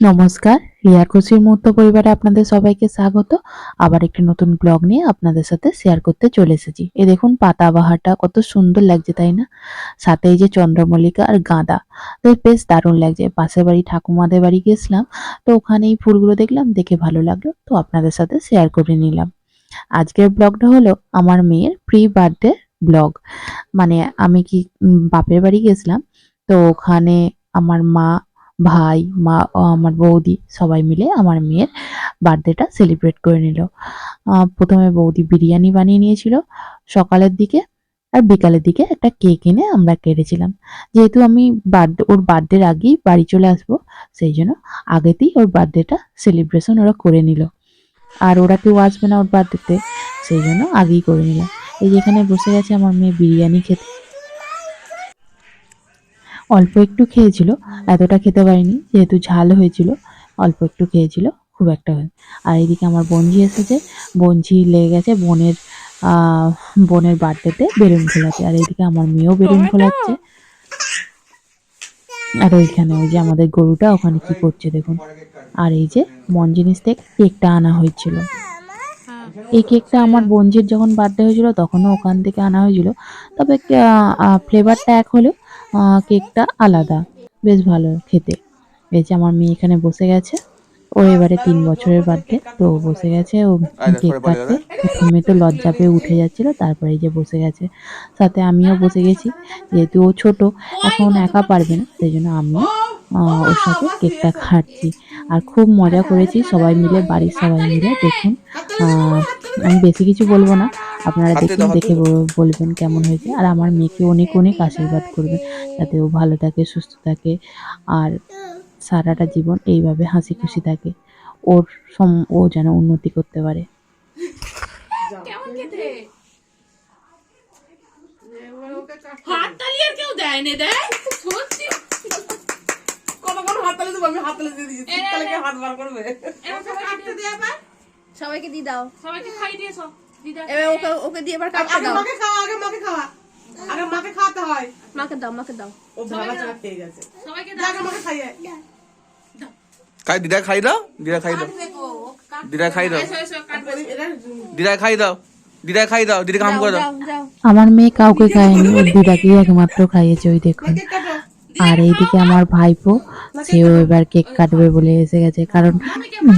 নমস্কার, রিয়ার খুশির মুহূর্ত পরিবারে আপনাদের সবাইকে স্বাগত। আবার একটি নতুন ব্লগ নিয়ে আপনাদের সাথে শেয়ার করতে চলে এসেছি। এ দেখুন পাতাবাহারটা কত সুন্দর লাগছে, তাই না? সাথে এই যে চন্দ্রমল্লিকা আর গাঁদা। তো বেশ দারুণ লাগছে। পাশের বাড়ি ঠাকুমাদের বাড়ি গেছিলাম, তো ওখানে এই ফুলগুলো দেখলাম, দেখে ভালো লাগল, তো আপনাদের সাথে শেয়ার করে নিলাম। আজকের ব্লগটা হলো আমার মেয়ের প্রি বার্থডে ব্লগ মানে আমি কি বাপের বাড়ি গেছিলাম, তো ওখানে আমার মা ভাই, মা ও আমার বৌদি সবাই মিলে আমার মেয়ের বার্থডেটা সেলিব্রেট করে নিল। প্রথমে বৌদি বিরিয়ানি বানিয়ে নিয়েছিল সকালের দিকে আর বিকালের দিকে একটা কেক এনে আমরা কেটেছিলাম। যেহেতু আমি বার্থডে ওর বার্থডের আগেই বাড়ি চলে আসব, সেই জন্য আগেতেই ওর বার্থডেটা সেলিব্রেশন ওরা করে নিল। আর ওরা কেউ আসবে না ওর বার্থডেতে সেই জন্য আগেই করে নিল এই যেখানে বসে গেছে আমার মেয়ে বিরিয়ানি খেতে। অল্প একটু খেয়েছিল। এতটা খেতে পারিনি যেহেতু ঝাল হয়েছিল অল্প একটু খেয়েছিল খুব একটা হয়ে আর এদিকে আমার বঞ্জি এসেছে বঞ্জি লেগে গেছে বোনের বোনের বার্থডেতে বেলুন খোলাচ্ছে আর এইদিকে আমার মেয়েও বেলুন খোলাচ্ছে আর ওইখানে ওই যে আমাদের গরুটা ওখানে কি করছে দেখুন। আর এই যে মন জিনিস থেকে কেকটা আনা হয়েছিল। এই কেকটা আমার বঞ্জির যখন বার্থডে হয়েছিল তখনও ওখান থেকে আনা হয়েছিল। তবে ফ্লেভারটা এক হলেও কেকটা আলাদা। বেশ ভালো খেতে। এই যে আমার মেয়ে এখানে বসে গেছে। ও এবারে তিন বছরের বার্থডে তো বসে গেছে ও কেক কাটতে প্রথমে তো লজ্জা পেয়ে উঠে যাচ্ছিল তারপরে যে বসে গেছে। সাথে আমিও বসে গেছি যেহেতু ও ছোট এখন একা পারবে না সেই জন্য আমিও ওর সাথে কেকটা খাচ্ছি। আর খুব মজা করেছি সবাই মিলে বাড়ির সবাই মিলে দেখুন আমি বেশি কিছু বলব না। আপনারা দেখুন দেখে বলবেন কেমন হয়েছে। আর আমার মেয়েকে অনেক অনেক আশীর্বাদ করবেন যাতে ও ভালো থাকে সুস্থ থাকে। আর সারাটা জীবন এইভাবে হাসি খুশি থাকে। ওর সম- ও যেন উন্নতি করতে পারে। কেমন খেতে হাত তালি আর কেউ দেয় না দেয়? সত্যি? কোন কোন হাততালি দেবো? আমি হাততালি দিয়ে দিয়েছি শীতকালে কে হাত বার করবে? সবাইকে দিয়ে দাও। সবাইকে খাই দিয়েছ। এবার ওকে ওকে দিয়ে এবার কাটতে আগে দাও। মাকে খাওয়া আগে মাকে খাওয়া। আগে মাকে খাওয়াতে হয়। মাকে দাও মাকে দাও। ও ভাবা চাকা খেয়ে গেছে। সবাইকে যা আগে মাকে খাইয়ে। খাই দিদা খাই দাও দিদা খাই দাও। দিদা খাই দাও। এটা দিদা খাই দাও দিদা খাই দাও দিদিকে হাম করে দাও। আমার মেয়ে কাউকে খায়নি ওর দিদাকেই একমাত্র খাইয়েছে ওই দেখুন। আর এইদিকে আমার ভাইপো সেও এবার কেক কাটবে বলে এসে গেছে। কারণ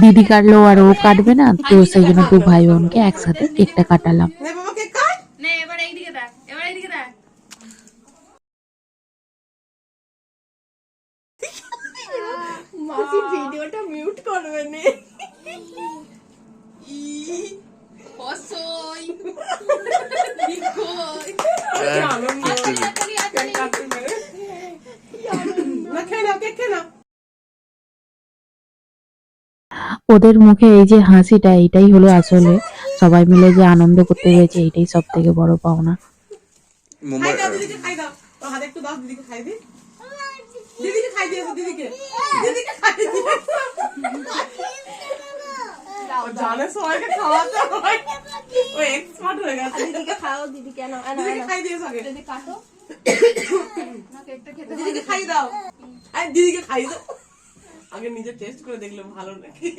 দিদি কাটলো আর ও কাটবে না তো সেই জন্য দু ভাই বোনকে একসাথে কেকটা কাটালাম। নে বাবা কেক কাট। নে এবার এইদিকে দেখ এবার এইদিকে দেখ। মাসি ভিডিওটা মিউট করবে নে বিকই আনন্দ তালি আর তালি কাটতে পেরে না খেয়ে নাও কেক খেয়ে নাও ওদের মুখে এই যে হাসিটা এইটাই হলো আসলে। সবাই মিলে যে আনন্দ করতে পেরেছে এইটাই সব থেকে বড় পাওনা। দিদিকে খাই দাও। দিদিকে খাই দাও আরে দিদিকে খাই দাও আগে নিজে টেস্ট করে দেখলে ভালো নাকি।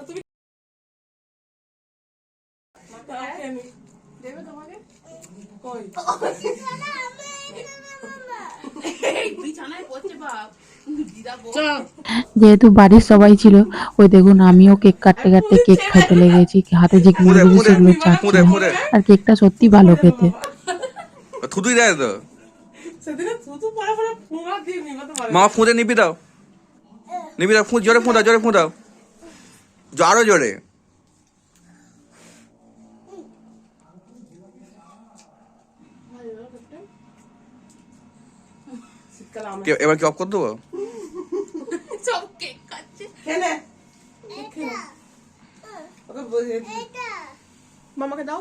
তুমি কই? যেহেতু বাড়ির সবাই ছিল ওই দেখুন আমিও কেক কাটতে কাটতে কেক খেতে লেগেছি হাতে যে সেগুলো আর কেকটা সত্যি ভালো খেতে। মা ফুঁদে নিবি দাও। নিবি দাও জোরে ফুঁ দাও জোরে ফুঁ দাও। আরও জোরে। এবার কি অফ করে দেবো? মামাকে দাও।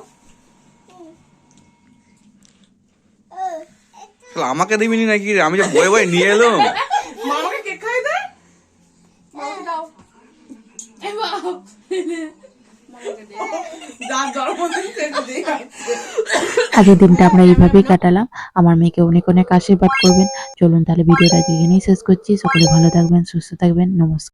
শালা, আমাকে দিবিনি নাকি? রে? আমি যে বয়ে বয়ে নিয়ে এলাম। মামাকে কেক খাই দে। মামাকে দাও। এ বাপ মামাকে দে যার জন্মদিন সেটা দিয়ে আজকের দিনটা আমরা এইভাবেই কাটালাম। আমার মেয়েকে অনেক অনেক আশীর্বাদ করবেন। চলুন তাহলে ভিডিওটা আজকে এখানেই শেষ করছি। সকলে ভালো থাকবেন সুস্থ থাকবেন। নমস্কার।